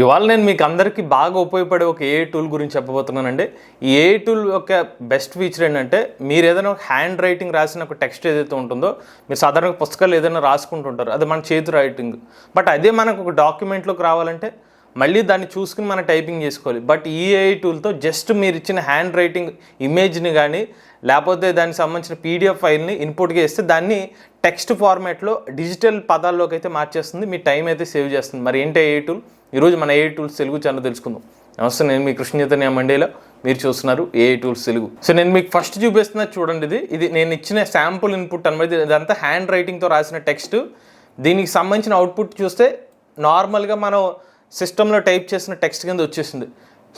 ఇవాళ నేను మీకు అందరికీ బాగా ఉపయోగపడే ఒక ఏ టూల్ గురించి చెప్పబోతున్నానండి. ఈ ఏ టూల్ యొక్క బెస్ట్ ఫీచర్ ఏంటంటే మీరు ఏదైనా ఒక హ్యాండ్ రైటింగ్ రాసిన ఒక టెక్స్ట్ ఏదైతే ఉంటుందో మీరు సాధారణంగా పుస్తకాలు ఏదైనా రాసుకుంటుంటారు అది మన చేతి రైటింగ్ బట్ అదే మనకు ఒక డాక్యుమెంట్లోకి రావాలంటే మళ్ళీ దాన్ని చూసుకుని మనం టైపింగ్ చేసుకోవాలి. బట్ ఈ ఏఐ టూల్తో జస్ట్ మీరు ఇచ్చిన హ్యాండ్ రైటింగ్ ఇమేజ్ని కానీ లేకపోతే దానికి సంబంధించిన పీడిఎఫ్ ఫైల్ని ఇన్పుట్గా ఇస్తే దాన్ని టెక్స్ట్ ఫార్మాట్లో డిజిటల్ పదాల్లోకి అయితే మార్చేస్తుంది. మీ టైం అయితే సేవ్ చేస్తుంది. మరి ఏంటి ఏఐ టూల్ ఈరోజు మన ఏఐ టూల్స్ తెలుగు ఛానల్ తెలుసుకుందాం. నమస్తే నేను మీ కృష్ణ చైతన్య మండేలో. మీరు చూస్తున్నారు ఏఐ టూల్స్ తెలుగు. సో నేను మీకు ఫస్ట్ చూపిస్తున్నా చూడండి ఇది. ఇది నేను ఇచ్చిన శాంపుల్ ఇన్పుట్ అనమాట ఇదంతా హ్యాండ్ రైటింగ్తో రాసిన టెక్స్ట్ దీనికి సంబంధించిన అవుట్పుట్ చూస్తే నార్మల్గా మనం సిస్టంలో టైప్ చేసిన టెక్స్ట్ కింద వచ్చేసింది.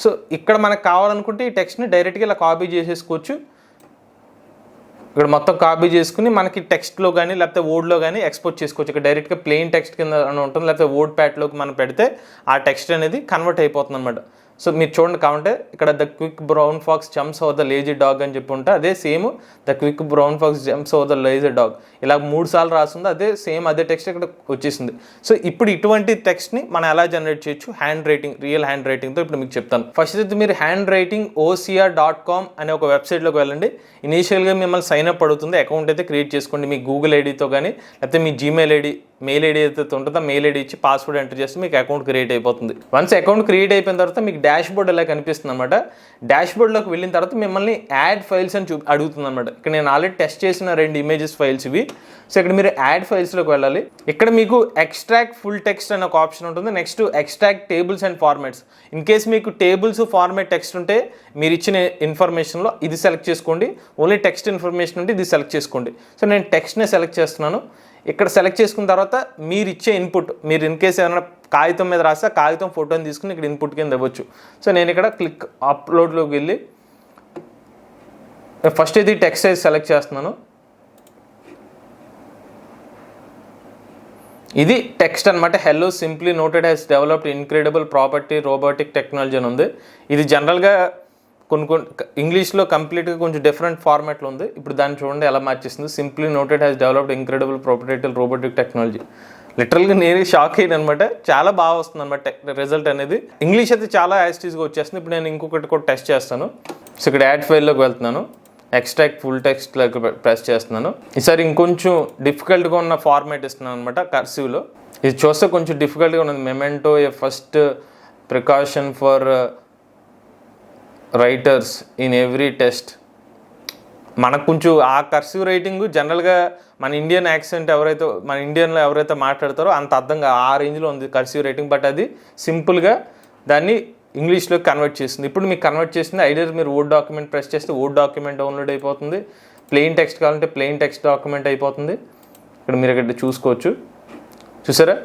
సో ఇక్కడ మనకు కావాలనుకుంటే ఈ టెక్స్ట్ని డైరెక్ట్గా ఇలా కాపీ చేసేసుకోవచ్చు. ఇక్కడ మొత్తం కాపీ చేసుకుని మనకి టెక్స్ట్లో కానీ లేకపోతే వర్డ్లో కానీ ఎక్స్పోర్ట్ చేసుకోవచ్చు. ఇక్కడ డైరెక్ట్గా ప్లెయిన్ టెక్స్ట్ కింద ఉంటుంది లేకపోతే వర్డ్ ప్యాడ్లోకి మనం పెడితే ఆ టెక్స్ట్ అనేది కన్వర్ట్ అయిపోతుంది అనమాట సో మీరు చూడండి కావంటే ఇక్కడ the quick brown fox jumps over the lazy dog అని చెప్పి ఉంటే అదే same the quick brown fox jumps over the lazy dog. ఇలా మూడు సార్లు రాస్తుంది అదే సేమ్ అదే టెక్స్ట్ ఇక్కడ వచ్చేసింది. సో ఇప్పుడు ఇటువంటి టెక్స్ట్ని మనం ఎలా జనరేట్ చేయొచ్చు? హ్యాండ్ రైటింగ్ రియల్ హ్యాండ్ రైటింగ్తో ఇప్పుడు మీకు చెప్తాను. ఫస్ట్ అయితే మీరు handwriting OCR dot com అనే ఒక వెబ్సైట్లోకి వెళ్ళండి. ఇనీషియల్గా మిమ్మల్ని సైన్ అప్ అడుగుతుంది. అకౌంట్ అయితే క్రియేట్ చేసుకోండి మీ గూగుల్ ఐడితో కానీ లేకపోతే మీ జీమెయిల్ ఐడి మెయిల్ ఐడి అయితే ఉంటుందో? మెయిల్ ఐడి ఇచ్చి పాస్వర్డ్ ఎంటర్ చేస్తే మీకు అకౌంట్ క్రియేట్ అయిపోతుంది. వన్స్ అకౌంట్ క్రియేట్ అయిపోయిన తర్వాత మీకు డాష్ బోర్డ్ ఇలా కనిపిస్తుంది అనమాట డాష్ బోర్డ్లోకి వెళ్ళిన తర్వాత మిమ్మల్ని యాడ్ ఫైల్స్ అని చూ అడుగుతుంది అనమాట ఇక్కడ నేను ఆల్రెడీ టెస్ట్ చేసిన రెండు ఇమేజెస్ ఫైల్స్ ఇవి. సో ఇక్కడ మీరు యాడ్ ఫైల్స్లోకి వెళ్ళాలి. ఇక్కడ మీకు ఎక్స్ట్రాక్ట్ ఫుల్ టెక్స్ట్ అనే ఒక ఆప్షన్ ఉంటుంది. Next extract tables and formats in case మీకు టేబుల్స్ ఫార్మాట్ టెక్స్ట్ ఉంటే మీరు ఇచ్చిన ఇన్ఫర్మేషన్లో ఇది సెలెక్ట్ చేసుకోండి. ఓన్లీ టెక్స్ట్ ఇన్ఫర్మేషన్ ఉంటే ఇది సెలెక్ట్ చేసుకోండి. సో నేను టెక్స్ట్నే సెలెక్ట్ చేస్తున్నాను. ఇక్కడ సెలెక్ట్ చేసుకున్న తర్వాత మీరు ఇచ్చే ఇన్పుట్ మీరు ఇన్ కేసు ఏమైనా కాగితం మీద రాస్తే కాగితం ఫోటోని తీసుకుని ఇక్కడ ఇన్పుట్ కింద ఇవ్వచ్చు. సో నేను ఇక్కడ క్లిక్ అప్లోడ్లోకి వెళ్ళి ఫస్ట్ ఇది టెక్స్ట్ సైజ్ సెలెక్ట్ చేస్తున్నాను. ఇది టెక్స్ట్ అనమాట hello simply noted has developed incredible property robotic technology అని ఉంది. ఇది జనరల్గా కొన్ని కొన్ని ఇంగ్లీష్లో కంప్లీట్గా కొంచెం డిఫరెంట్ ఫార్మాట్లో ఉంది. ఇప్పుడు దాన్ని చూడండి ఎలా మార్చేస్తుంది simply noted has developed incredible property robotic technology లిటరల్గా నేను షాక్ అయ్యాను అనమాట చాలా బాగా వస్తుంది అనమాట రిజల్ట్ అనేది. ఇంగ్లీష్ అయితే చాలా యాస్టీస్గా వచ్చేస్తుంది ఇప్పుడు నేను ఇంకొకటి కూడా టెస్ట్ చేస్తాను. సో ఇక్కడ యాడ్ ఫైల్లోకి వెళ్తున్నాను. ఎక్స్ట్రాక్ట్ ఫుల్ టెక్స్ట్ ప్రెస్ చేస్తున్నాను. ఈసారి ఇంకొంచెం డిఫికల్ట్గా ఉన్న ఫార్మేట్ ఇస్తున్నాను అనమాట కర్సివ్లో ఇది చూస్తే కొంచెం డిఫికల్ట్గా ఉన్నది. Memento a first precaution for writers in every test మనకు కొంచెం ఆ కర్సివ్ రైటింగ్ జనరల్గా మన ఇండియన్ యాక్సెంట్ ఎవరైతే మన ఇండియన్లో ఎవరైతే మాట్లాడతారో అంత అర్థంగా ఆ రేంజ్లో ఉంది కర్సివ్ రైటింగ్ బట్ అది సింపుల్గా దాన్ని ఇంగ్లీష్లో కన్వర్ట్ చేస్తుంది. ఇప్పుడు మీకు కన్వర్ట్ చేసింది ఐడియర్ మీరు వర్డ్ డాక్యుమెంట్ ప్రెస్ చేస్తే వర్డ్ డాక్యుమెంట్ డౌన్లోడ్ అయిపోతుంది. ప్లెయిన్ టెక్స్ట్ కావాలంటే ప్లెయిన్ టెక్స్ట్ డాక్యుమెంట్ అయిపోతుంది. ఇక్కడ మీరు ఇక్కడ చూసుకోవచ్చు. చూసారా?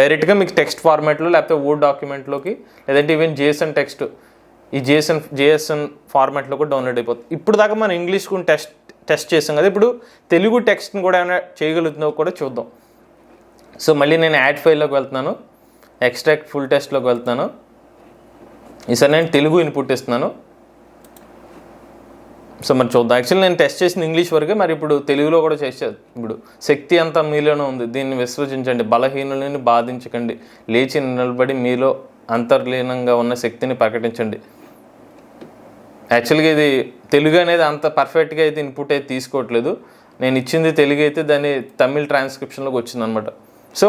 డైరెక్ట్గా మీకు టెక్స్ట్ ఫార్మాట్లో లేకపోతే వర్డ్ డాక్యుమెంట్లోకి లేదంటే ఈవెన్ జేసన్ టెక్స్ట్ ఈ జేఎస్ఎన్ జేఎస్ఎన్ ఫార్మాట్లో కూడా డౌన్లోడ్ అయిపోతుంది. ఇప్పుడు దాకా మనం ఇంగ్లీష్ కూడా టెస్ట్ టెస్ట్ చేసాం కదా ఇప్పుడు తెలుగు టెక్స్ట్ని కూడా ఏమైనా చేయగలుగుతుందో కూడా చూద్దాం. సో మళ్ళీ నేను యాడ్ ఫైల్లోకి వెళ్తున్నాను. ఎక్స్ట్రాక్ట్ ఫుల్ టెస్ట్లోకి వెళ్తున్నాను. ఈసారి నేను తెలుగు ఇన్పుట్ ఇస్తున్నాను. సో మరి చూద్దాం. యాక్చువల్లీ నేను టెస్ట్ చేసిన ఇంగ్లీష్ వరకే మరి ఇప్పుడు తెలుగులో కూడా చేసేది ఇప్పుడు శక్తి అంతా మీలోనే ఉంది. దీన్ని విశ్వసించండి. బలహీనులని బాధించకండి. లేచి నిలబడి మీలో అంతర్లీనంగా ఉన్న శక్తిని ప్రకటించండి. యాక్చువల్గా ఇది తెలుగు అనేది అంత పర్ఫెక్ట్గా అయితే ఇన్పుట్ అయితే తీసుకోవట్లేదు. నేను ఇచ్చింది తెలుగు అయితే దాన్ని తమిళ్ ట్రాన్స్క్రిప్షన్లోకి వచ్చింది అనమాట సో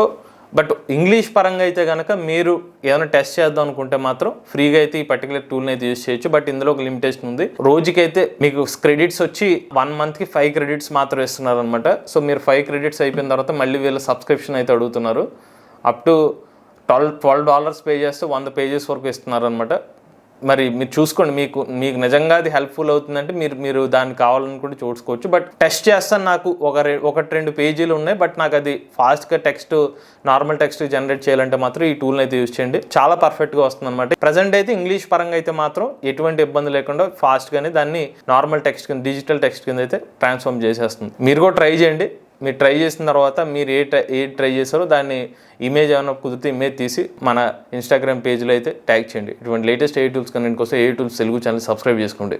బట్ ఇంగ్లీష్ పరంగా అయితే కనుక మీరు ఏమైనా టెస్ట్ చేద్దాం అనుకుంటే మాత్రం ఫ్రీగా అయితే ఈ పర్టికులర్ టూల్ని అయితే యూజ్ చేయొచ్చు. బట్ ఇందులో ఒక లిమిటేషన్ ఉంది. రోజుకైతే మీకు క్రెడిట్స్ వచ్చి వన్ మంత్కి ఫైవ్ క్రెడిట్స్ మాత్రం ఇస్తున్నారు అనమాట సో మీరు ఫైవ్ క్రెడిట్స్ అయిపోయిన తర్వాత మళ్ళీ వీళ్ళ సబ్స్క్రిప్షన్ అయితే అడుగుతున్నారు. Up to twelve twelve dollars pay చేస్తే వంద పేజెస్ వరకు ఇస్తున్నారు అనమాట మరి మీరు చూసుకోండి మీకు మీకు నిజంగా అది హెల్ప్ఫుల్ అవుతుందంటే మీరు మీరు దాన్ని కావాలనుకుంటే చూసుకోవచ్చు. బట్ టెస్ట్ చేస్తాను నాకు ఒక రె ఒకటి రెండు పేజీలు ఉన్నాయి బట్ నాకు అది ఫాస్ట్గా టెక్స్ట్ నార్మల్ టెక్స్ట్ జనరేట్ చేయాలంటే మాత్రం ఈ టూల్ని అయితే యూజ్ చేయండి. చాలా పర్ఫెక్ట్గా వస్తుంది అనమాట ప్రజెంట్ అయితే ఇంగ్లీష్ పరంగా అయితే మాత్రం ఎటువంటి ఇబ్బంది లేకుండా ఫాస్ట్గానే దాన్ని నార్మల్ టెక్స్ట్ కింద డిజిటల్ టెక్స్ట్ కింద అయితే ట్రాన్స్ఫార్మ్ చేసేస్తుంది. మీరు కూడా ట్రై చేయండి. మీరు ట్రై చేసిన తర్వాత మీరు ఏ ట్రై ఏ ట్రై చేస్తారో దాన్ని ఇమేజ్ ఏమైనా కుదిరితే ఇమేజ్ తీసి మన ఇన్స్టాగ్రామ్ పేజ్లో అయితే ట్యాగ్ చేయండి. ఇటువంటి లేటెస్ట్ ఏ టూల్స్ కంటెంట్ కోసం a tools Telugu channel subscribe చేసుకోండి.